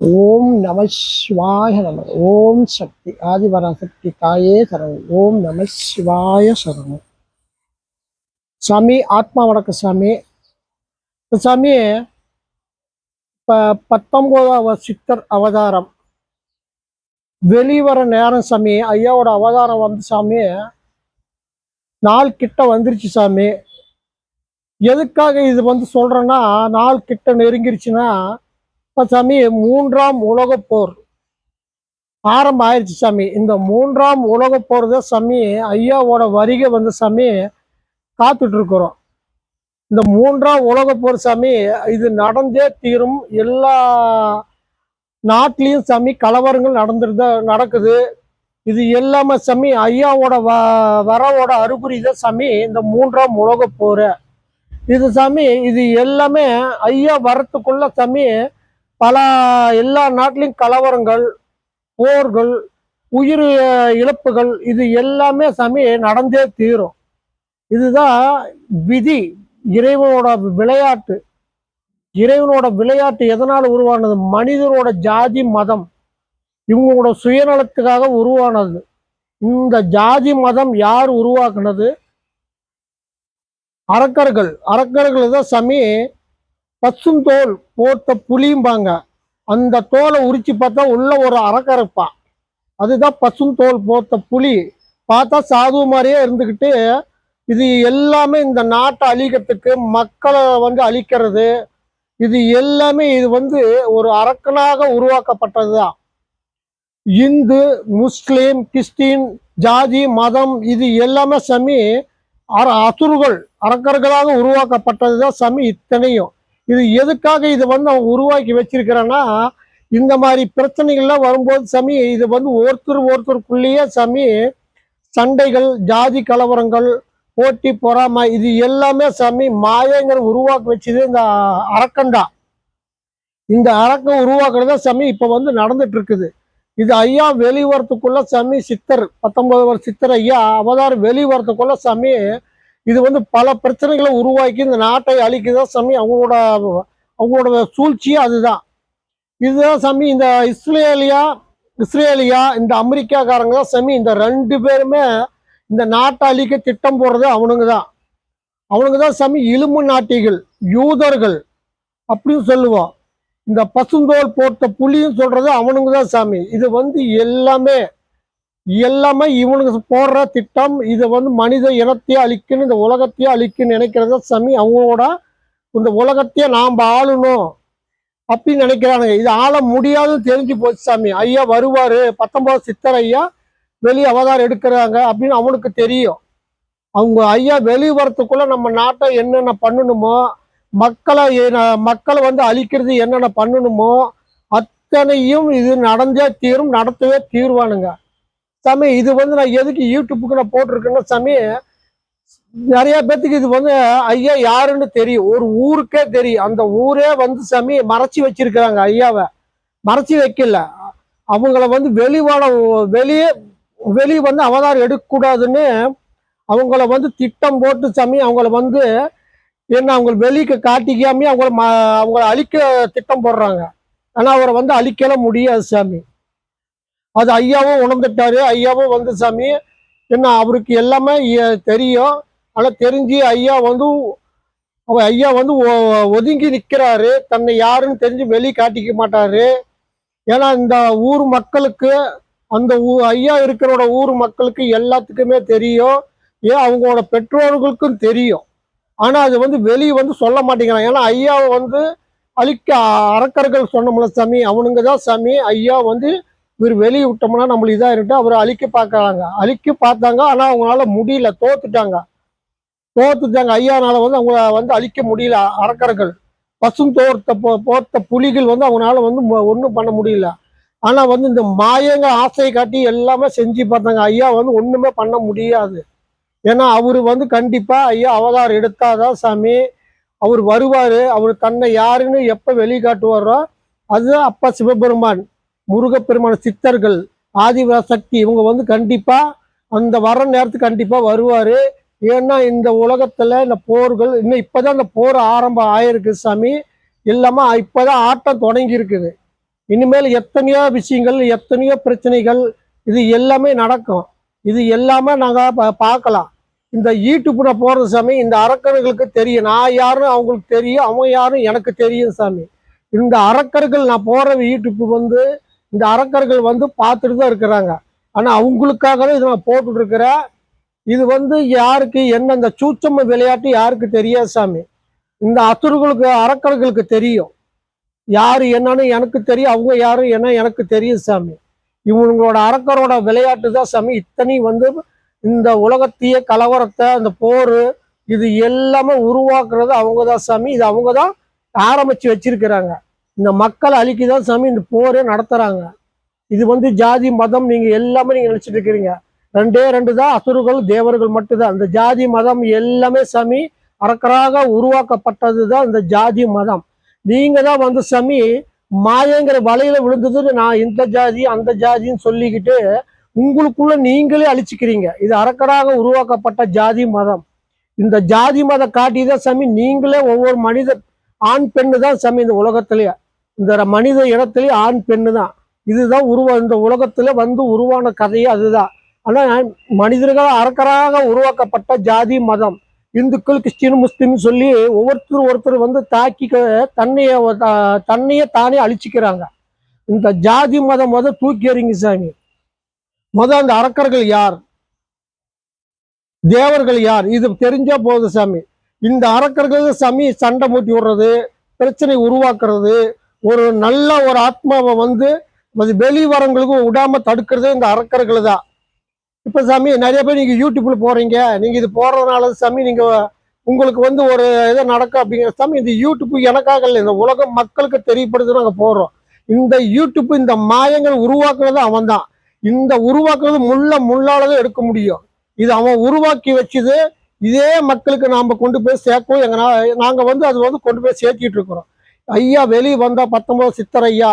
ஓம் நம சிவாய நம. ஓம் சக்தி ஆதிபராசக்தி தாயே சரணம். ஓம் நம சிவாய சரணம். சாமி ஆத்மா வணக்க சாமி. சாமி இப்போ பத்தொம்போதாவது சித்தர் அவதாரம். வெளிவர நேரம் சாமி. ஐயாவோட அவதாரம் வந்து சாமி நாள் கிட்ட வந்துருச்சு சாமி. எதுக்காக இது வந்து சொல்றேன்னா நாள் கிட்ட நெருங்கிருச்சுன்னா இப்போ சாமி மூன்றாம் உலகப் போர். ஆரம்பம் ஆயிடுச்சு சாமி. இந்த மூன்றாம் உலகப்போர் தான் சாமி ஐயாவோட வருகை வந்து சாமி காத்துட்ருக்குறோம். இந்த மூன்றாம் உலகப்போர் சாமி இது நடந்தே தீரும். எல்லா நாட்டிலையும் சாமி கலவரங்கள் நடந்துட்டு நடக்குது. இது எல்லாமே சாமி ஐயாவோட வ வரவோட அறிகுறி தான் சாமி இந்த மூன்றாம் உலகப்போர் இது சாமி இது எல்லாமே ஐயா வரத்துக்குள்ள சாமி பல எல்லா நாட்டிலையும் கலவரங்கள் போர்கள் உயிர் இழப்புகள் இது எல்லாமே சாமி நடந்தே தீரும். இதுதான் விதி இறைவனோட விளையாட்டு. இறைவனோட விளையாட்டு எதனால் உருவானது? மனிதனோட ஜாதி மதம். இவங்களோட சுயநலத்துக்காக உருவானது. இந்த ஜாதி மதம் யார் உருவாக்குனது? அரக்கர்கள். அரக்கர்கள் தான் சாமி பசுந்தோல் போட்ட புளியும்பாங்க. அந்த தோலை உரிச்சு பார்த்தா உள்ள ஒரு அறக்கரைப்பா அதுதான் பசுந்தோல் போட்ட புலி பார்த்தா சாது மாதிரியே இருந்துக்கிட்டு இது எல்லாமே இந்த நாட்டை அழிக்கிறதுக்கு மக்களை வந்து அழிக்கிறது இது எல்லாமே இது வந்து ஒரு அரக்கனாக உருவாக்கப்பட்டது தான் இந்து முஸ்லீம் கிறிஸ்டின் ஜாதி மதம் இது எல்லாமே சமி அற அசுறுகள் அரக்கர்களாக உருவாக்கப்பட்டது தான் சமி இத்தனையும். இது எதுக்காக இது வந்து அவங்க உருவாக்கி வச்சிருக்கிறேன்னா இந்த மாதிரி பிரச்சனைகள்லாம் வரும்போது சாமி இது வந்து ஒருத்தர் ஒருத்தருக்குள்ளேயே சாமி சண்டைகள் ஜாதி கலவரங்கள் போட்டி பொறாமை இது எல்லாமே சாமி மாயங்கிற உருவாக்கி வச்சது இந்த அரக்கண்டா. இந்த அரக்கம் உருவாக்குறத சாமி இப்போ வந்து நடந்துட்டு இருக்குது இது ஐயா வெளிவரத்துக்குள்ள சாமி சித்தர் பத்தொன்பது வருஷ சித்தர் ஐயா அவதார் வெளிவரத்துக்குள்ள சாமி இது வந்து பல பிரச்சனைகளை உருவாக்கி இந்த நாட்டை அழிக்குதான் சாமி அவங்களோட அவங்களோட சூழ்ச்சியே அதுதான். இதுதான் சாமி இந்த இஸ்ரேலியா இஸ்ரேலியா இந்த அமெரிக்காக்காரங்க தான் சாமி இந்த ரெண்டு பேருமே இந்த நாட்டை அழிக்க திட்டம் போடுறது அவனுங்க தான். அவனுங்க தான் சாமி இலும்பு நாட்டிகள் யூதர்கள் அப்படின்னு சொல்லுவோம். இந்த பசுந்தோல் போட்ட புலியும் சொல்றது அவனுங்க தான் சாமி. இது வந்து எல்லாமே எல்லாமே இவனுக்கு போடுற திட்டம் இது வந்து மனித இனத்தையே அழிக்கணும் இந்த உலகத்தையே அழிக்கணும்னு நினைக்கிறத சாமி. அவங்களோட இந்த உலகத்தையே நாம் ஆளணும் அப்படின்னு நினைக்கிறானுங்க. இது ஆள முடியாதுன்னு தெரிஞ்சு போச்சு சாமி. ஐயா வருவார். பத்தொன்பது சித்தர் ஐயா வெளி அவதாரம் எடுக்கிறாங்க அப்படின்னு அவனுக்கு தெரியும். அவங்க ஐயா வெளி வரத்துக்குள்ள நம்ம நாட்டை என்னென்ன பண்ணணுமோ மக்களை மக்களை வந்து அழிக்கிறது என்னென்ன பண்ணணுமோ அத்தனையும் இது நடந்தே தீரும் நடத்தவே தீர்வானுங்க. சாமி இது வந்து நான் எதுக்கு யூடியூப்புக்கு நான் போட்டிருக்கேன்னா சாமி நிறைய பேத்துக்கு இது வந்து ஐயா யாருன்னு தெரியும். ஒரு ஊருக்கே தெரியும். அந்த ஊரே வந்து சாமி மறைச்சி வச்சிருக்கிறாங்க ஐயாவை. மறைச்சி வைக்கல. அவங்கள வந்து வெளிவான வெளியே வெளியே வந்து அவதாரம் எடுக்கக்கூடாதுன்னு அவங்கள வந்து திட்டம் போட்டு சாமி அவங்கள வந்து என்ன அவங்க வெளிக்கு காட்டிக்காமே அவங்கள ம அவங்கள அழிக்க திட்டம் போடுறாங்க. ஆனால் அவரை வந்து அழிக்கல முடியாது சாமி. அது ஐயாவும் உணர்ந்துட்டாரு. ஐயாவும் வந்து சாமி என்ன அவருக்கு எல்லாமே தெரியும். ஆனால் தெரிஞ்சு ஐயா வந்து அவ- ஐயா வந்து ஒ- ஒதுங்கி நிற்கிறாரு தன்னை யாருன்னு தெரிஞ்சு வெளி காட்டிக்க மாட்டாரு. ஏன்னா இந்த ஊர் மக்களுக்கு அந்த ஊ ஐயா இருக்கிறோட ஊர் மக்களுக்கு எல்லாத்துக்குமே தெரியும். ஏன்? அவங்களோட பெற்றோர்களுக்கும் தெரியும். ஆனால் அது வந்து வெளியே வந்து சொல்ல மாட்டேங்கிறாங்க. ஏன்னா ஐயாவை வந்து அழிக்க அரக்கர்கள் சொன்னோம்ல சாமி அவனுங்க தான் சாமி. ஐயா வந்து இவர் வெளியே விட்டோம்னா நம்மளுக்கு இதாக இருந்துட்டு அவர் அழிக்க பார்க்கறாங்க. அழிக்க பார்த்தாங்க ஆனால் அவங்களால முடியல தோத்துட்டாங்க. தோத்துட்டாங்க. ஐயானால வந்து அவங்கள வந்து அழிக்க முடியல அரக்கர்கள் பசும் தோர்த்த போ போர்த்த புலிகள் வந்து அவங்களால வந்து ஒன்றும் பண்ண முடியல. ஆனால் வந்து இந்த மாயங்க ஆசையை காட்டி எல்லாமே செஞ்சு பார்த்தாங்க. ஐயா வந்து ஒன்றுமே பண்ண முடியாது. ஏன்னா அவர் வந்து கண்டிப்பாக ஐயா அவதாரம் எடுத்தாதான் சாமி? அவர் வருவார். அவர் தன்னை யாருன்னு எப்போ வெளிக்காட்டுவாரோ அதுதான் அப்பா சிவபெருமான். முருகப்பெருமான சித்தர்கள் ஆதிபராசக்தி இவங்க வந்து கண்டிப்பாக அந்த வர நேரத்துக்கு கண்டிப்பாக வருவார். ஏன்னா இந்த உலகத்தில் இந்த போர்கள் இன்னும் இப்போ தான் இந்த போர் ஆரம்பம் ஆயிருக்கு சாமி. எல்லாமே இப்போ தான் ஆட்டம் தொடங்கி இருக்குது. இனிமேல் எத்தனையோ விஷயங்கள் எத்தனையோ பிரச்சனைகள் இது எல்லாமே நடக்கும். இது எல்லாமே நாங்கள் பா பார்க்கலாம். இந்த யூடியூப்ல போகிற சாமி இந்த அரக்கர்களுக்கு தெரியும். நான் யாரும் அவங்களுக்கு தெரியும் அவன் யாரும் எனக்கு தெரியும் சாமி. இந்த அரக்கர்கள் நான் போகிற ஈட்டுப்பு வந்து இந்த அரக்கர்கள் வந்து பார்த்துட்டு தான் இருக்கிறாங்க. ஆனால் அவங்களுக்காக தான் இதை நான் போட்டுட்டு இருக்கிறேன் இது வந்து யாருக்கு என்ன இந்த சூச்சம விளையாட்டு யாருக்கு தெரியாது சாமி. இந்த அசுர்களுக்கு அரக்கர்களுக்கு தெரியும். யார் என்னன்னு எனக்கு தெரியும் அவங்க யாரும் என்ன எனக்கு தெரியும் சாமி. இவங்களோட அரக்கரோட விளையாட்டு தான் சாமி. இத்தனை வந்து இந்த உலகத்தைய கலவரத்தை அந்த போர் இது எல்லாமே உருவாக்குறது அவங்க தான் சாமி. இது அவங்க தான் ஆரம்பிச்சு வச்சிருக்கிறாங்க. இந்த மக்களை அழிக்கதான் சாமி இந்த போரே நடத்துறாங்க. இது வந்து ஜாதி மதம் நீங்க எல்லாமே நீங்க நினைச்சிட்டு இருக்கிறீங்க. ரெண்டே ரெண்டு தான் அசுரர்கள் தேவர்கள் மட்டும்தான். இந்த ஜாதி மதம் எல்லாமே சாமி அரக்கராக உருவாக்கப்பட்டது தான் இந்த ஜாதி மதம். நீங்க தான் வந்து சாமி மாயங்கிற வலையில விழுந்ததுன்னு நான் இந்த ஜாதி அந்த ஜாதின்னு சொல்லிக்கிட்டு உங்களுக்குள்ள நீங்களே அழிச்சுக்கிறீங்க. இது அரக்கராக உருவாக்கப்பட்ட ஜாதி மதம். இந்த ஜாதி மதம் காட்டி தான் சாமி நீங்களே ஒவ்வொரு மனித ஆண் பெண்ணு தான் சாமி இந்த உலகத்திலேயே. இந்த மனித இடத்துலயே ஆண் பெண்ணு தான். இதுதான் உருவா இந்த உலகத்துல வந்து உருவான கதையே அதுதான். ஆனா மனிதர்கள் அரக்கராக உருவாக்கப்பட்ட ஜாதி மதம் இந்துக்கள் கிறிஸ்டின் முஸ்லீம் சொல்லி ஒவ்வொருத்தர் ஒருத்தர் வந்து தாக்கி தன்னைய தன்னையே தானே அழிச்சுக்கிறாங்க. இந்த ஜாதி மதம் முத தூக்கி எறிங்க சாமி. முத அந்த அரக்கர்கள் யார்? தேவர்கள் யார்? இது தெரிஞ்சா போதும் சாமி. இந்த அரக்கர்கள் சாமி சண்டை மூட்டி விடுறது பிரச்சனை உருவாக்குறது ஒரு நல்ல ஒரு ஆத்மாவை வந்து அது வெளிவரங்களுக்கும் விடாம தடுக்கிறது இந்த அரக்கர்கள் தான். இப்போ சாமி நிறைய பேர் நீங்கள் யூடியூப்ல போறீங்க. நீங்கள் இது போறதுனால சாமி நீங்கள் உங்களுக்கு வந்து ஒரு இது நடக்கும் அப்படிங்கிற சாமி இந்த யூடியூப் எனக்காக இல்லை இந்த உலகம் மக்களுக்கு தெரியப்படுத்து நாங்கள் போடுறோம். இந்த யூடியூப் இந்த மாயங்கள் உருவாக்குறது அவன் தான் இந்த உருவாக்குறது முள்ள முள்ளாலதான் எடுக்க முடியும். இது அவன் உருவாக்கி வச்சது இதே மக்களுக்கு நாம கொண்டு போய் சேர்க்கவும் எங்க நாங்க வந்து அது வந்து கொண்டு போய் சேர்த்திட்டு இருக்கிறோம். ஐயா வெளியே வந்தால் பத்தொம்போது சித்தரையா?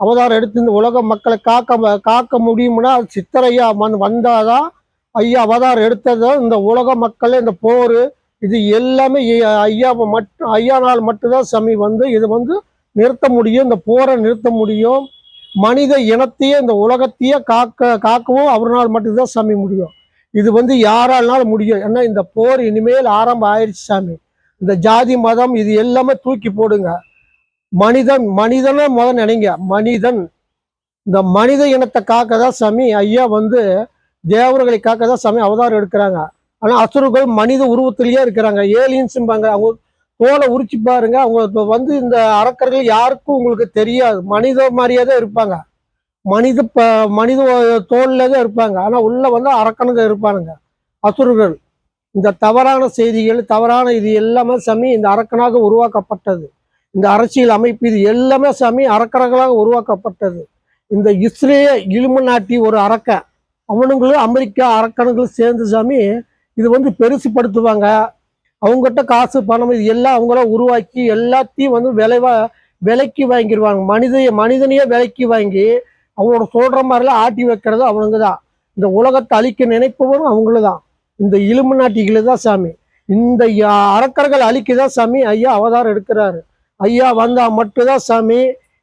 அவதாரம் எடுத்து இந்த உலக மக்களை காக்க காக்க முடியும்னா அது சித்தர் ஐயா மண் வந்தாதான் ஐயா அவதாரம் எடுத்ததும் இந்த உலக மக்கள் இந்த போர் இது எல்லாமே ஐயா மட்டும் நாள் மட்டும்தான் சாமி வந்து இது வந்து நிறுத்த முடியும் இந்த போரை நிறுத்த முடியும். மனித இனத்தையே இந்த உலகத்தையே காக்க காக்கவும் அவரால் மட்டும்தான் சாமி முடியும். இது வந்து யாரால்னாலும் முடியும். ஏன்னா இந்த போர் இனிமேல் ஆரம்பம் ஆயிடுச்சு சாமி. இந்த ஜாதி மதம் இது எல்லாமே தூக்கி போடுங்க. மனிதன் மனிதனை முதல் நினைங்க. மனிதன் இந்த மனித இனத்தை காக்க தான் சாமி ஐயா வந்து தேவர்களை காக்க தான் சாமி அவதாரம் எடுக்கிறாங்க. ஆனால் அசுரர்கள் மனித உருவத்திலேயே இருக்கிறாங்க. ஏலியன்ஸும்பாங்க. அவங்க தோலை உரிச்சு பாருங்க. அவங்க இப்போ வந்து இந்த அரக்கர்கள் யாருக்கும் உங்களுக்கு தெரியாது. மனித மாதிரியே தான் இருப்பாங்க. மனித ப மனித தோல்ல தான் இருப்பாங்க. ஆனால் உள்ளே வந்து அரக்கனுங்க இருப்பானுங்க. அசுரர்கள். இந்த தவறான செய்திகள் தவறான இது எல்லாமே சமி இந்த அரக்கனாக உருவாக்கப்பட்டது. இந்த அரசியல் அமைப்பு இது எல்லாமே சாமி அறக்கறகளாக உருவாக்கப்பட்டது. இந்த இஸ்ரேய இலுமநாட்டி ஒரு அரக்க அவனுங்களும் அமெரிக்கா அரக்கணுங்களும் சேர்ந்து சாமி இது வந்து பெருசுப்படுத்துவாங்க. அவங்ககிட்ட காசு பணம் இது எல்லாம் அவங்கள உருவாக்கி எல்லாத்தையும் வந்து விளைவா விலைக்கு வாங்கிடுவாங்க மனித மனிதனையே விலைக்கு வாங்கி அவங்களோட சொல்கிற மாதிரிலாம் ஆட்டி வைக்கிறது அவனுங்க தான் இந்த உலகத்தை அழிக்க நினைப்பவரும் அவங்கள தான் இந்த இலும்பு நாட்டிகளை தான் சாமி. இந்த அரக்கர்கள் அழிக்க தான் சாமி ஐயா அவதாரம் எடுக்கிறாரு. ஐயா வந்தா மட்டும்தான் சாமி.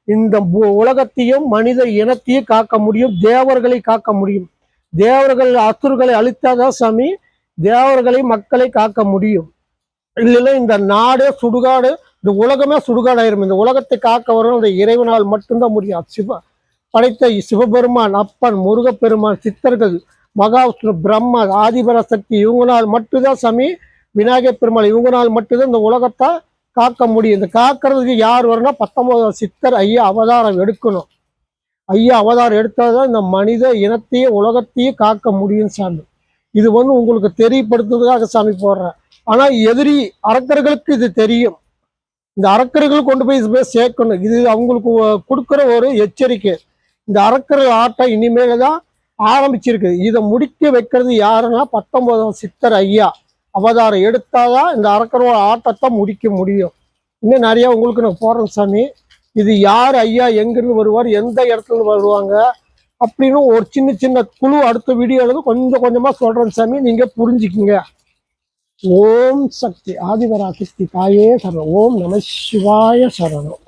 இந்த உலகத்தையும் மனித இனத்தையும் காக்க முடியும் தேவர்களை காக்க முடியும். தேவர்கள் அசுர்களை அழித்தாதான் சாமி தேவர்களை மக்களை காக்க முடியும். இல்லைன்னா இந்த நாடே சுடுகாடு இந்த உலகமே சுடுகாடாயிரும். இந்த உலகத்தை காக்க வரும் அந்த இறைவனால் மட்டும்தான் முடியும். சிவ படைத்த சிவபெருமான் அப்பன் முருகப்பெருமான் சித்தர்கள் மகாவிஷ்ணு பிரம்மா ஆதிபர சக்தி இவங்களால் மட்டும்தான் சாமி விநாயகர் பெருமாள் இவங்களால் மட்டும்தான் இந்த உலகத்தை காக்க முடியும். இந்த காக்கிறதுக்கு யார் வரணும்னா பத்தொன்பதாம் சித்தர் ஐயா அவதாரம் எடுக்கணும். ஐயா அவதாரம் எடுத்தால் தான் இந்த மனித இனத்தையே உலகத்தையே காக்க முடியும் சாமி. இது வந்து உங்களுக்கு தெரியப்படுத்துறதுக்காக சாமி போடுறேன் ஆனால் எதிரி அரக்கர்களுக்கு இது தெரியும். இந்த அரக்கர்கள் கொண்டு போய் இது போய் சேர்க்கணும். இது அவங்களுக்கு கொடுக்குற ஒரு எச்சரிக்கை. இந்த அரக்கர்கள் ஆட்டம் இனிமேல் தான் ஆரம்பிச்சிருக்கு. இதை முடிக்க வைக்கிறது யாருன்னா பத்தொன்பதாம் சித்தர் ஐயா. அவதாரம் எடுத்தாதான் இந்த அரக்கரோட ஆட்டத்தை முடிக்க முடியும். இன்னும் நிறையா உங்களுக்கு நான் போடுறேன் சாமி. இது யார் ஐயா எங்கிருந்து வருவார் எந்த இடத்துல வருவாங்க அப்படின்னு ஒரு சின்ன சின்ன குழு அடுத்த வீடியோவில் கொஞ்சம் கொஞ்சமாக சொல்கிறேன் சாமி. நீங்கள் புரிஞ்சுக்கிங்க. ஓம் சக்தி. ஆதிவரா சக்தி தாயே சரணம். ஓம் நம சிவாய சரணம்.